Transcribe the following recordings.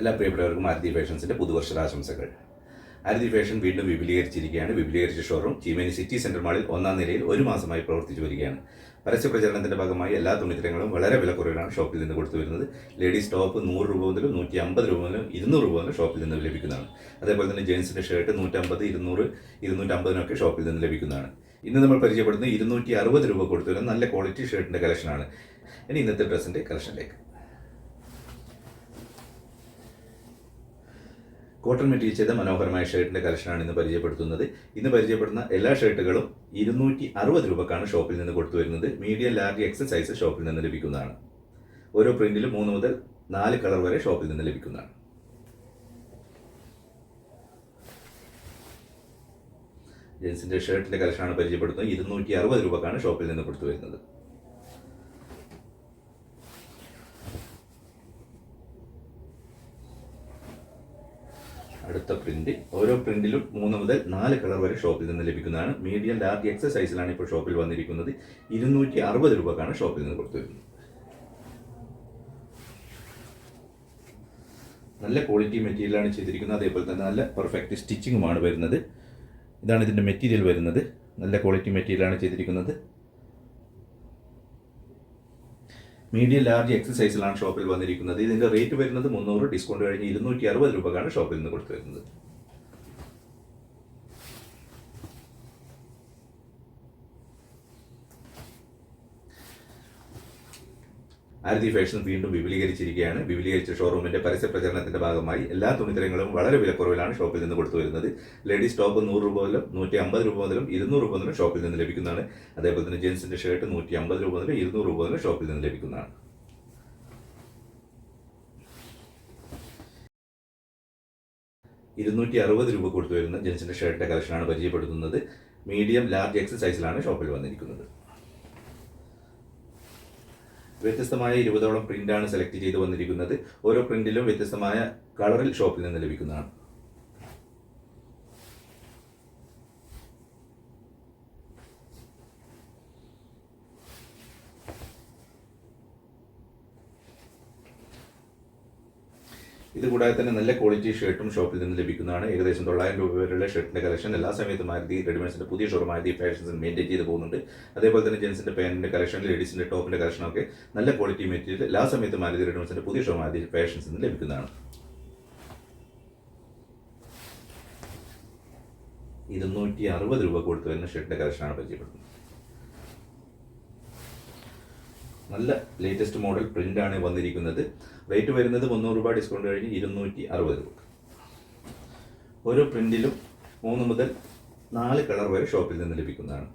എല്ലാ പ്രിയപ്പെട്ടവർക്കും ആരതി ഫാഷൻസിന്റെ പുതുവർഷാശംസകൾ ആരതി ഫാഷൻ വീണ്ടും വിപുലീകരിച്ചിരിക്കുകയാണ്. വിപുലീകരിച്ച ഷോറൂം ചീമേനി സിറ്റി സെന്റർ മാളിൽ ഒന്നാം നിലയിൽ ഒരു മാസമായി പ്രവർത്തിച്ചു വരികയാണ്. പരസ്യ പ്രചരണത്തിന്റെ ഭാഗമായി എല്ലാ തുണിത്തരങ്ങളും വളരെ വിലക്കുറവിലാണ് ഷോപ്പിൽ നിന്ന് കൊടുത്തു വരുന്നത്. ലേഡീസ് ടോപ്പ് നൂറ് രൂപ മുതലും നൂറ്റി അമ്പത് രൂപ മുതലും ഇരുന്നൂറ് രൂപ മുതലും ഷോപ്പിൽ നിന്ന് ലഭിക്കുന്നതാണ്. അതേപോലെ തന്നെ ജെൻസിന്റെ ഷർട്ട് നൂറ്റമ്പത് ഇരുന്നൂറ് ഇരുന്നൂറ്റമ്പതിനൊക്കെ ഷോപ്പിൽ നിന്ന് ലഭിക്കുന്നതാണ്. ഇന്ന് നമ്മൾ പരിചയപ്പെടുന്നത് ഇരുന്നൂറ്റി അറുപത് രൂപ കൊടുത്തു വരുന്ന നല്ല ക്വാളിറ്റി ഷർട്ടിന്റെ കളക്ഷനാണ് ഇനി ഇന്നത്തെ ഡ്രസ്സിന്റെ കളക്ഷനിലേക്ക് കോട്ടൺ മെറ്റീരിയൽ ചെയ്ത മനോഹരമായ ഷർട്ടിന്റെ കളക്ഷനാണ് ഇന്ന് പരിചയപ്പെടുത്തുന്നത്. ഇന്ന് പരിചയപ്പെടുന്ന എല്ലാ ഷർട്ടുകളും ഇരുന്നൂറ്റി അറുപത് രൂപക്കാണ് ഷോപ്പിൽ നിന്ന് കൊടുത്തു വരുന്നത്. മീഡിയം ലാർജ് എക്സൽ സൈസ് ഷോപ്പിൽ നിന്ന് ലഭിക്കുന്നതാണ്. ഓരോ പ്രിന്റിലും മൂന്ന് മുതൽ നാല് കളർ വരെ ഷോപ്പിൽ നിന്ന് ലഭിക്കുന്നതാണ്. ജെൻസിന്റെ ഷർട്ടിന്റെ കളക്ഷനാണ് പരിചയപ്പെടുത്തുന്നത് ഇരുന്നൂറ്റി അറുപത് രൂപക്കാണ് ഷോപ്പിൽ നിന്ന് കൊടുത്തു വരുന്നത്. അടുത്ത പ്രിന്റ് ഓരോ പ്രിന്റിലും മൂന്ന് മുതൽ നാല് കളർ വരെ ഷോപ്പിൽ നിന്ന് ലഭിക്കുന്നതാണ്. മീഡിയം ലാർജ് എക്സൽ സൈസിലാണ് ഇപ്പോൾ ഷോപ്പിൽ വന്നിരിക്കുന്നത്. ഇരുന്നൂറ്റി അറുപത് രൂപക്കാണ് ഷോപ്പിൽ നിന്ന് കൊടുത്തു വരുന്നത്. നല്ല ക്വാളിറ്റി മെറ്റീരിയലാണ് ചെയ്തിരിക്കുന്നത്. അതേപോലെ തന്നെ നല്ല പെർഫെക്റ്റ് സ്റ്റിച്ചിങ്ങുമാണ് വരുന്നത്. ഇതാണ് ഇതിന്റെ മെറ്റീരിയൽ വരുന്നത്. നല്ല ക്വാളിറ്റി മെറ്റീരിയലാണ് ചെയ്തിരിക്കുന്നത്. മീഡിയം ലാർജ് എക്സസൈസിലാണ് ഷോപ്പിൽ വന്നിരിക്കുന്നത്. ഇതിന്റെ റേറ്റ് വരുന്നത് മുന്നൂറ് ഡിസ്കൗണ്ട് കഴിഞ്ഞ് ഇരുന്നൂറ്റി അറുപത് രൂപക്കാണ് ഷോപ്പിൽ നിന്ന് കൊടുത്തു വരുന്നത്. ആരതി ഫാഷൻ വീണ്ടും വിപുലീകരിച്ചിരിക്കുകയാണ്. വിപുലീകരിച്ച ഷോറൂമിന്റെ പരസ്യ പ്രചരണത്തിന്റെ ഭാഗമായി എല്ലാ തുണിത്തരങ്ങളും വളരെ വിലക്കുറവിലാണ് ഷോപ്പിൽ നിന്ന് കൊടുത്തു വരുന്നത്. ലേഡീസ് ടോപ്പ് നൂറ് രൂപ മുതലും നൂറ്റി അമ്പത് രൂപ മുതലും ഇരുന്നൂറ് രൂപ മുതലും ഷോപ്പിൽ നിന്ന് ലഭിക്കുന്നതാണ്. അതേപോലെ തന്നെ ജെൻസിന്റെ ഷർട്ട് നൂറ്റി അമ്പത് രൂപ മുതലും ഇരുന്നൂറ് രൂപ മുതലും ഷോപ്പിൽ നിന്ന് ലഭിക്കുന്നതാണ്. ഇരുന്നൂറ്റി അറുപത് രൂപ കൊടുത്തു വരുന്ന ജെൻസിന്റെ ഷർട്ടിന്റെ കളക്ഷനാണ് പരിചയപ്പെടുത്തുന്നത്. മീഡിയം ലാർജ് എക്സസൈസിലാണ് ഷോപ്പിൽ വന്നിരിക്കുന്നത്. വ്യത്യസ്തമായ ഇരുപതോളം പ്രിന്റാണ് സെലക്ട് ചെയ്ത് വന്നിരിക്കുന്നത്. ഓരോ പ്രിന്റിലും വ്യത്യസ്തമായ കളറിൽ ഷോപ്പിൽ നിന്ന് ലഭിക്കുന്നതാണ്. ഇത് കൂടാതെ തന്നെ നല്ല ക്വാളിറ്റി ഷർട്ടും ഷോപ്പിൽ നിന്ന് ലഭിക്കുന്നതാണ്. ഏകദേശം തൊള്ളായിരം രൂപ വരെയുള്ള ഷർട്ടിന്റെ കളക്ഷൻ എല്ലാ സമയത്തും മാരുതി റെഡിമെയ്ഡ്സിന്റെ പുതിയ ഷോറൂം മാരുതി ഫാഷൻസ് മെയിന്റെയിൻ ചെയ്ത് പോകുന്നുണ്ട്. അതേപോലെ തന്നെ ജെൻസിന്റെ പാന്റിന്റെ കളക്ഷൻ ലേഡീസിന്റെ ടോപ്പിന്റെ കളക്ഷനൊക്കെ നല്ല ക്വാളിറ്റി മെറ്റീരിയൽ എല്ലാ സമയത്തും മാരുതി റെഡിമെയ്ഡ്സിന്റെ പുതിയ ഷോ മാരുതി ഫാഷൻസ് നിന്ന് ലഭിക്കുന്നതാണ്. ഇരുന്നൂറ്റി അറുപത് രൂപ കൊടുത്തു വരുന്ന ഷർട്ടിന്റെ കളക്ഷനാണ് പരിചയപ്പെടുന്നത്. നല്ല ലേറ്റസ്റ്റ് മോഡൽ പ്രിന്റ് ആണ് വന്നിരിക്കുന്നത്. റേറ്റ് വരുന്നത് മുന്നൂറ് രൂപ ഡിസ്കൗണ്ട് കഴിഞ്ഞ് ഇരുന്നൂറ്റി അറുപത് രൂപ. ഓരോ പ്രിന്റിലും മൂന്ന് മുതൽ നാല് കളർ വരെ ഷോപ്പിൽ നിന്ന് ലഭിക്കുന്നതാണ്.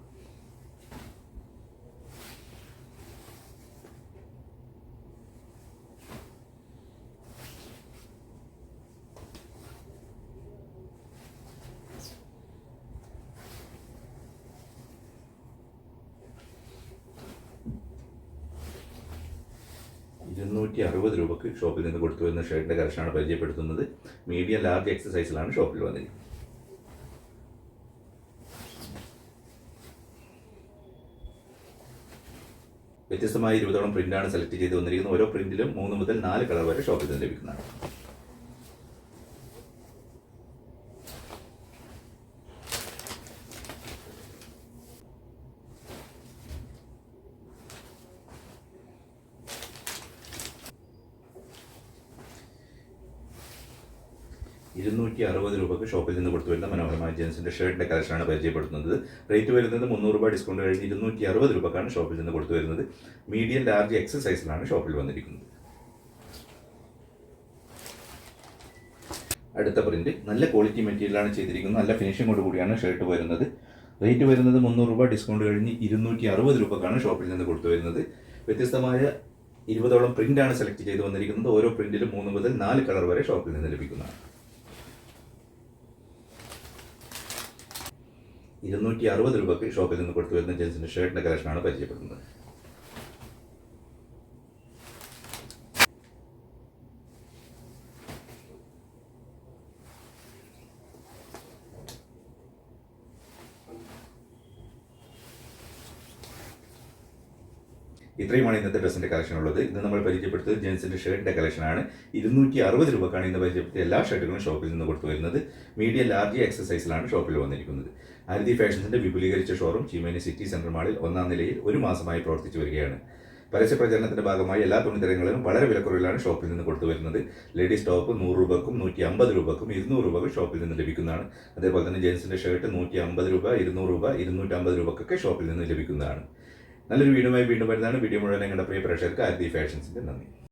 ഇരുന്നൂറ്റി അറുപത് രൂപക്ക് ഷോപ്പിൽ നിന്ന് കൊടുത്തു വരുന്ന ഷർട്ടിന്റെ കളക്ഷനാണ് പരിചയപ്പെടുത്തുന്നത്. മീഡിയം ലാർജ് എക്സസൈസിലാണ് ഷോപ്പിൽ വന്നിരിക്കുന്നത്. വ്യത്യസ്തമായ ഇരുപതോളം പ്രിന്റാണ് സെലക്ട് ചെയ്ത് വന്നിരിക്കുന്നത്. ഓരോ പ്രിന്റിലും മൂന്ന് മുതൽ നാല് കളർ വരെ ഷോപ്പിൽ നിന്ന് ലഭിക്കുന്നതാണ്. ഇരുന്നൂറ്റി അറുപത് രൂപക്ക് ഷോപ്പിൽ നിന്ന് കൊടുത്തു വരുന്ന മനോഹരമായ ജെൻസിന്റെ ഷർട്ടിന്റെ കളക്ഷനാണ് പരിചയപ്പെടുത്തുന്നത്. റേറ്റ് വരുന്നത് മുന്നൂറ് രൂപ ഡിസ്കൗണ്ട് കഴിഞ്ഞ് ഇരുന്നൂറ്റി അറുപത് രൂപക്കാണ് ഷോപ്പിൽ നിന്ന് കൊടുത്തു വരുന്നത്. മീഡിയം ലാർജ് എക്സൽ സൈസിലാണ് ഷോപ്പിൽ വന്നിരിക്കുന്നത്. അടുത്ത പ്രിന്റ് നല്ല ക്വാളിറ്റി മെറ്റീരിയലാണ് ചെയ്തിരിക്കുന്നത്. നല്ല ഫിനിഷിങ്ങോട് കൂടിയാണ് ഷർട്ട് വരുന്നത്. റേറ്റ് വരുന്നത് മുന്നൂറ് രൂപ ഡിസ്കൗണ്ട് കഴിഞ്ഞ് ഇരുന്നൂറ്റി അറുപത് രൂപക്കാണ് ഷോപ്പിൽ നിന്ന് കൊടുത്തു വരുന്നത്. വ്യത്യസ്തമായ ഇരുപതോളം പ്രിന്റാണ് സെലക്ട് ചെയ്ത് വന്നിരിക്കുന്നത്. ഓരോ പ്രിന്റിലും മൂന്ന് മുതൽ നാല് കളർ വരെ ഷോപ്പിൽ നിന്ന് ലഭിക്കുന്നതാണ്. ഇരുന്നൂറ്റി അറുപത് രൂപയ്ക്ക് ഷോപ്പിൽ നിന്ന് കൊടുത്തു വരുന്ന ജെൻസിന്റെ ഷർട്ടിന്റെ കളക്ഷനാണ് പരിചയപ്പെടുന്നത്. ഇത്രയുമാണ് ഇന്നത്തെ ഡ്രസ്സിന്റെ കളക്ഷൻ ഉള്ളത്. ഇന്ന് നമ്മൾ പരിചയപ്പെടുത്തിയത് ജെൻസിന്റെ ഷർട്ടിന്റെ കളക്ഷനാണ് ഇരുന്നൂറ്റി അറുപത് രൂപക്കാണ് ഇന്ന് പരിചയപ്പെടുത്തിയ എല്ലാ ഷർട്ടുകളും ഷോപ്പിൽ നിന്ന് കൊടുത്തു വരുന്നത്. മീഡിയം ലാർജ് എക്സസൈസിലാണ് ഷോപ്പിൽ വന്നിരിക്കുന്നത്. ആരതി ഫാഷൻസിന്റെ വിപുലീകരിച്ച ഷോറൂം ചീമേനി സിറ്റി സെൻട്രൽ മാളിൽ ഒന്നാം നിലയിൽ ഒരു മാസമായി പ്രവർത്തിച്ചു വരികയാണ്. പരസ്യ പ്രചരണത്തിന്റെ ഭാഗമായി എല്ലാ തുണിത്തരങ്ങളും വളരെ വിലക്കുറവിലാണ് ഷോപ്പിൽ നിന്ന് കൊടുത്തു വരുന്നത്. ലേഡീസ് ടോപ്പ് നൂറ് രൂപക്കും നൂറ്റി അമ്പത് രൂപക്കും ഇരുന്നൂറ് രൂപക്കും ഷോപ്പിൽ നിന്ന് ലഭിക്കുന്നതാണ്. അതേപോലെ തന്നെ ജെൻസിന്റെ ഷർട്ട് നൂറ്റി അമ്പത് രൂപ ഇരുന്നൂറ് രൂപ ഇരുന്നൂറ്റമ്പത് രൂപക്കൊക്കെ ഷോപ്പിൽ നിന്ന് ലഭിക്കുന്നതാണ്. നല്ലൊരു വീടുമായി വീണ്ടും വരുന്നതാണ്. വീഡിയോ മുഴുവൻ നിങ്ങളുടെ പ്രിയ പ്രേക്ഷകർക്ക് ആരതി ഫാഷൻസിന്റെ നന്ദി.